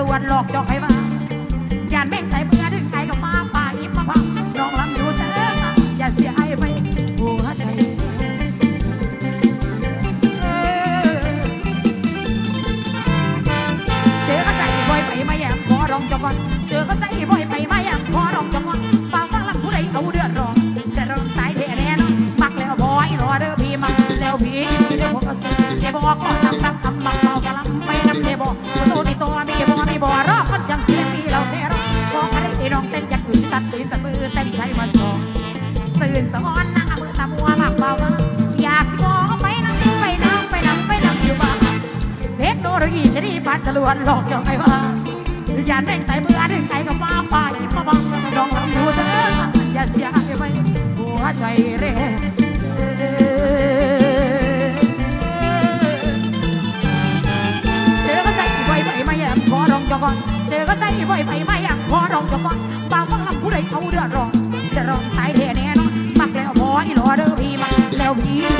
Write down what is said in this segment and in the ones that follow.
ลวนหลอกจอกให้มาอย่าแม่งไตเบื่อถึงไอกับมาป่าอิบมาพังน้องลำอยู่เธออย่าเสียไอไปหัวใจเจอก็ใจบ่อยไปไม่ย่พอรองจอกอนเจอก็ใจบ่อยไปไม่ย่พอรองจอกอนป่าฟังลำผู้ใดเอาเดืออนแต่รองตายแด่นมักแล้วบอยรอด้อพีมาแล้วพีเดี๋ยวบอกก่อนาจะลวนหลอกเจ้ไงวะอย่าเน่งไตเมื่อดึงไตก็มาป่าอิบมาบังมาดองลำดูเด้ออย่าเสียไปไหหัวใจเร่เจอก็ใจไหวไปไม่ยังขอรองก่อนเจอก็ใจไหวไปไม่ยังขอรองจก่อนบางฟังลำผู้ใดเขาเดือดร้อนจะร้องตายแท้แน่นอนมักแล้วพออีหลอเด้อพี่มาแล้วพี่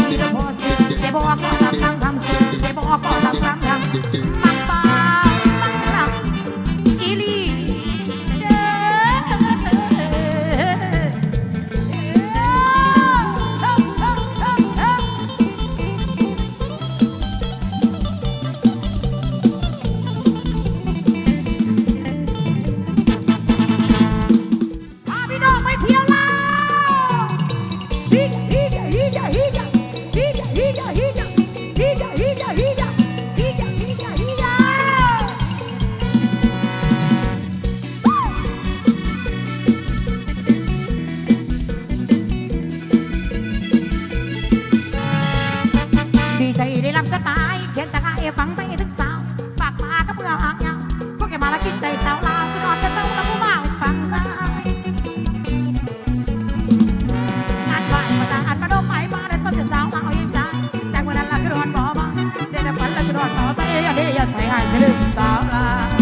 คืรอดบ่มาเดี๋ยวแต่ฝันแล้ก็รอดต่อไปอย่าเดี๋ยวอใช้หายเสื่อมสาวลา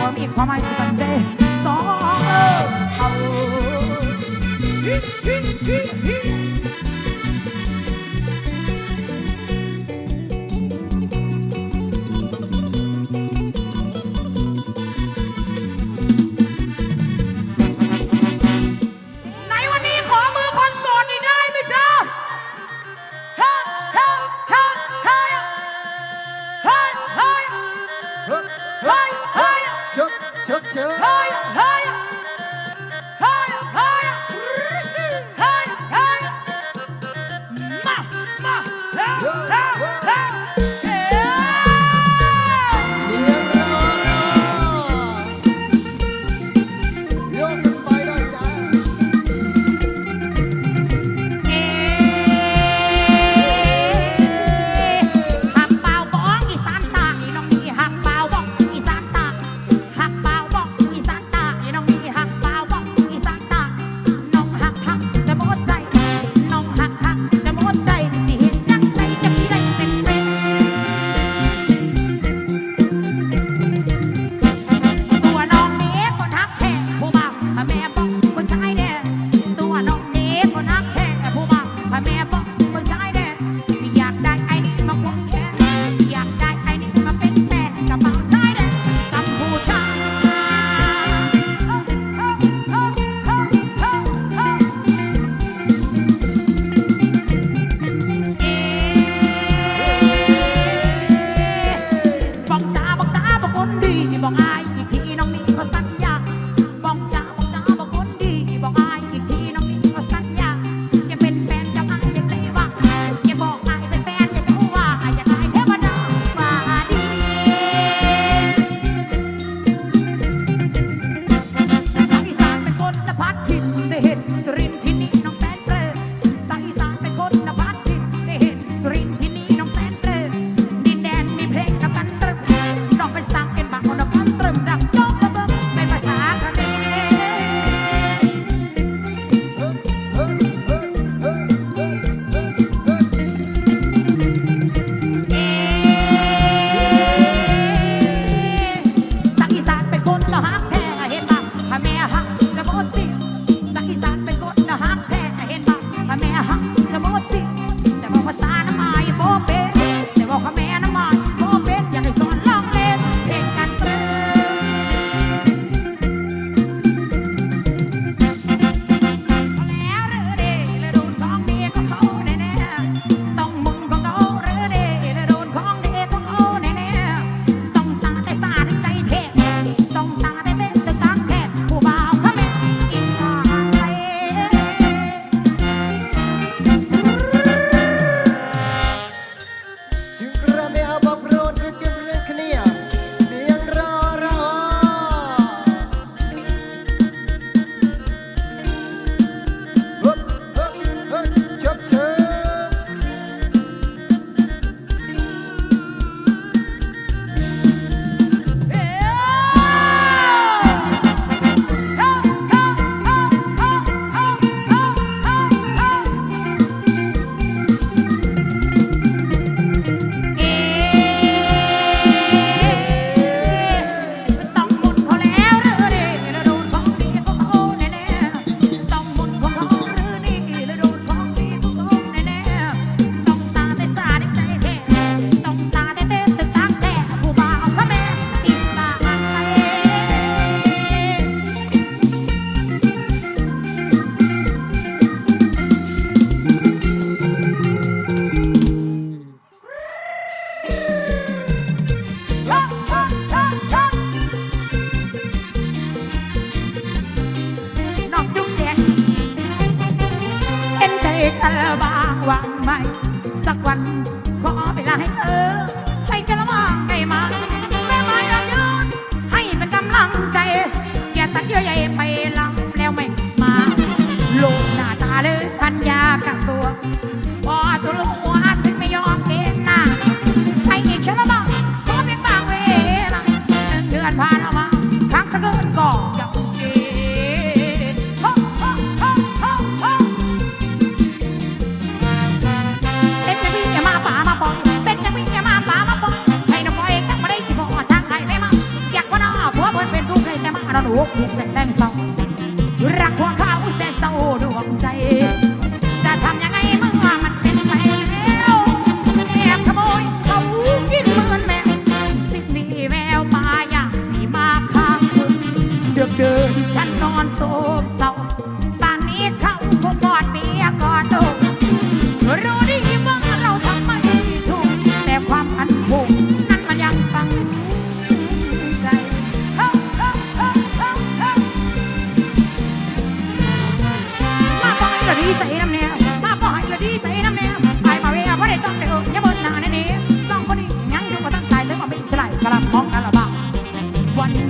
ว่มีความหมายสิบันเดสองเออเอา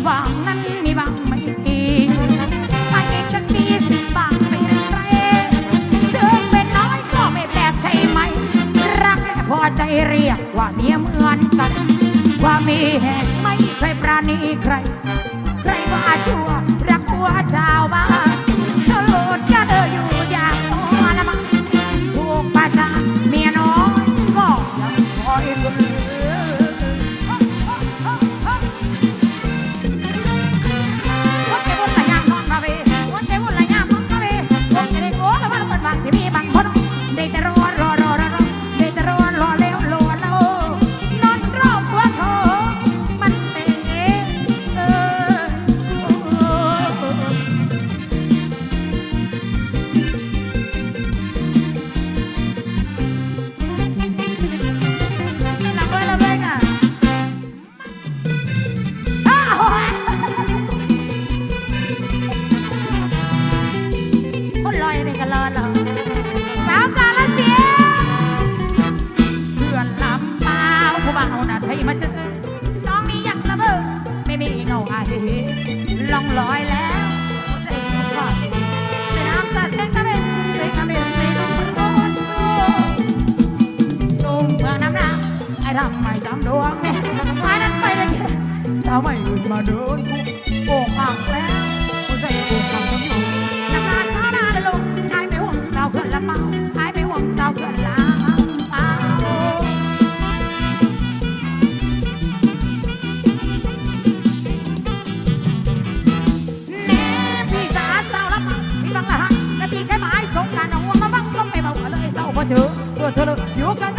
วางนั้นมีบางไม่ดีไปเองฉันมีสิบางไม่เป็นไรเดินเป็นน้อยก็ไม่แปลกใช่ไหม รักแค่พอใจเรียกว่าเมียเหมือนกัน ว่ามีแห่งไม่เคยปราณีใคร ใครว่าชั่วรักหัวชาวบ้าน ร้อยแล้วสนามสาเซ็งตะเบนเซ็งตะเบนเซ็งมันสู้นุ่มเมืงน้ำหนักไอ้ดำไม่จำดวงเนี่ยมานั้นไปได้แค่สาวไม่หยุดมาเดินโป่งอักแล้ว 可能有感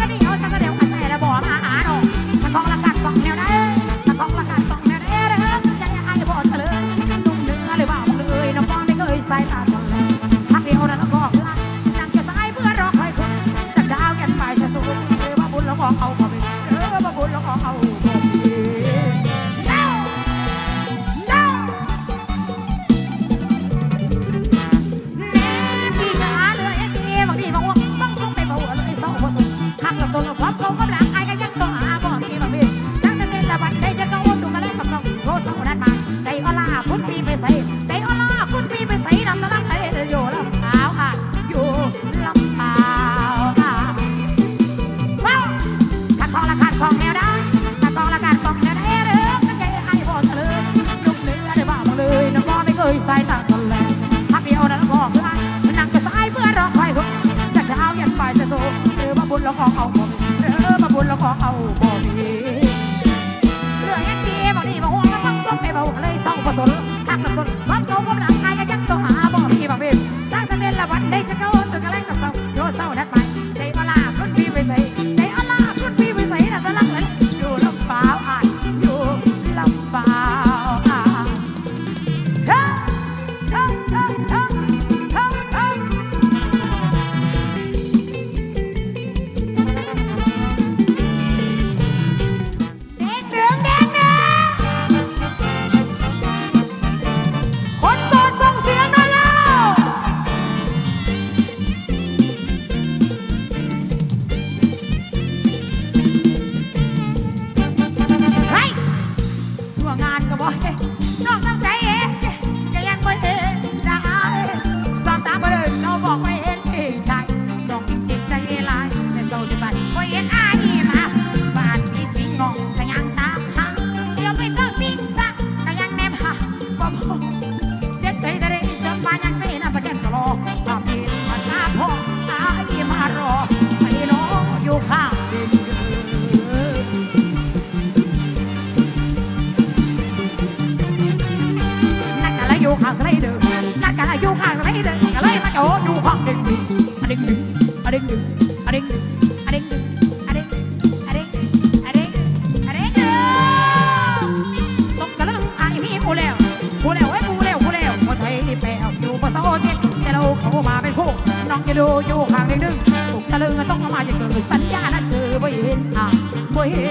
จะดูอยู่ห่างเด้งดึงตกตะลึงต้องเอามาเกิดสัญญานะเจอบ่เห็นอะบ่เห็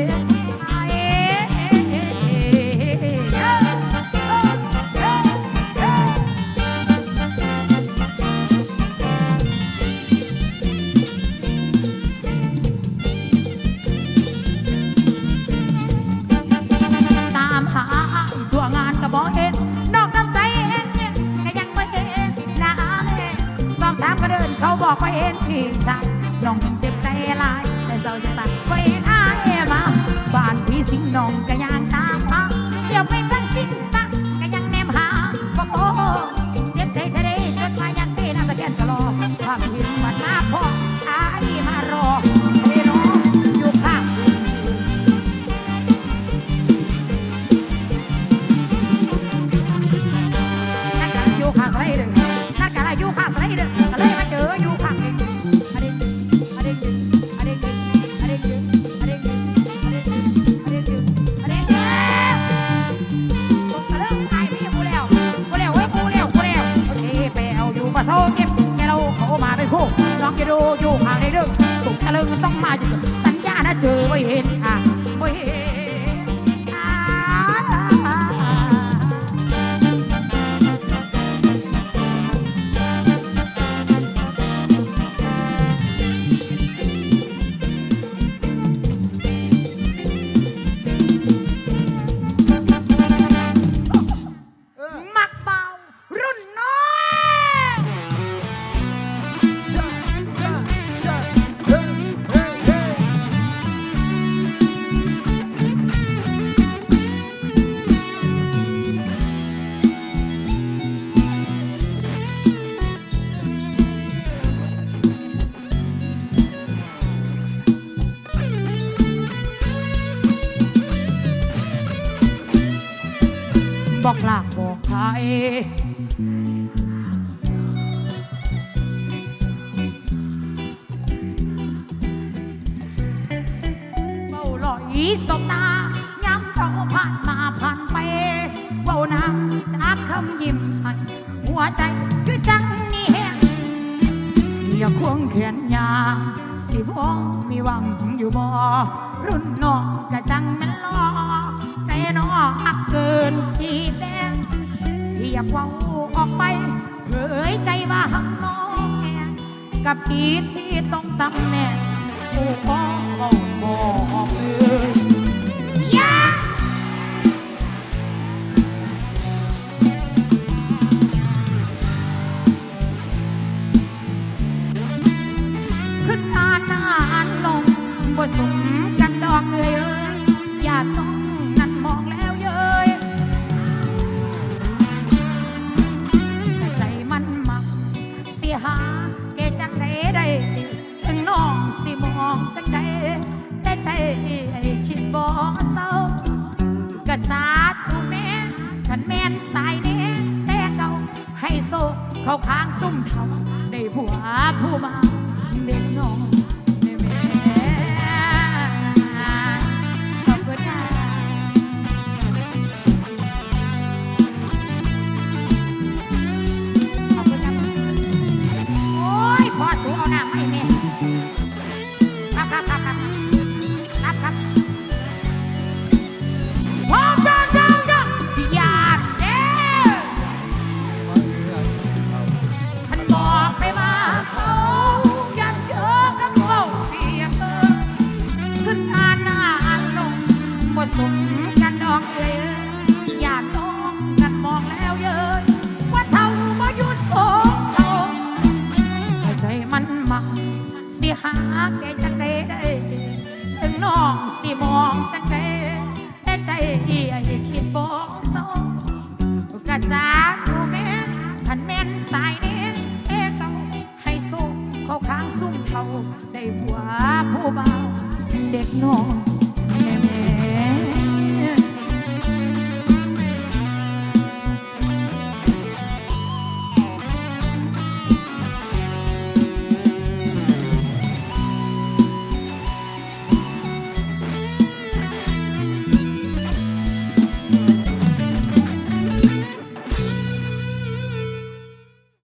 น อก็เห็นพี่ชายน้องยังเจ็บใจหลายแต่เศร้าจะสั่งก็เห็นอายมาบ้านพี่สิงน้องก็ อต้องมาอยู่ คำยิ้มให้หัวใจคือจังนี่แหงอย่าควงแขนยาสิพองมีหวังอยู่บ่รุ่นน้องกะจังมันลอใจน้องอักเกินที่แดงที่อยากว่าออกไปเผยใจว่าหักน้องแอนกับอีที่ต้องตำแหน่งผู้ขอเบาบอกเลยอย่ บ่สมกันดอกเอ้ยเอ้ยอย่าต้องนั่นมองแล้วเย้ยใจมันมักเสียหาแกจังใดได้ถึงน้องสิมองจังใดแต่ใจไอ้คิดบ่เศร้ากะสาธุแม่ขันแม่นสายเน้แต่เก่าให้โซเข้าข้างซุ่มเท่าได้ผัวผู้มา องสิมองจังได้แต่ใจเอียคิดบอกสองกระสาทูแม่ท่านแม่นสายเน้นเอเก่าให้สู้เข้าค้างซุ่มเท่าได้หัวผู้เบาเด็กน้อง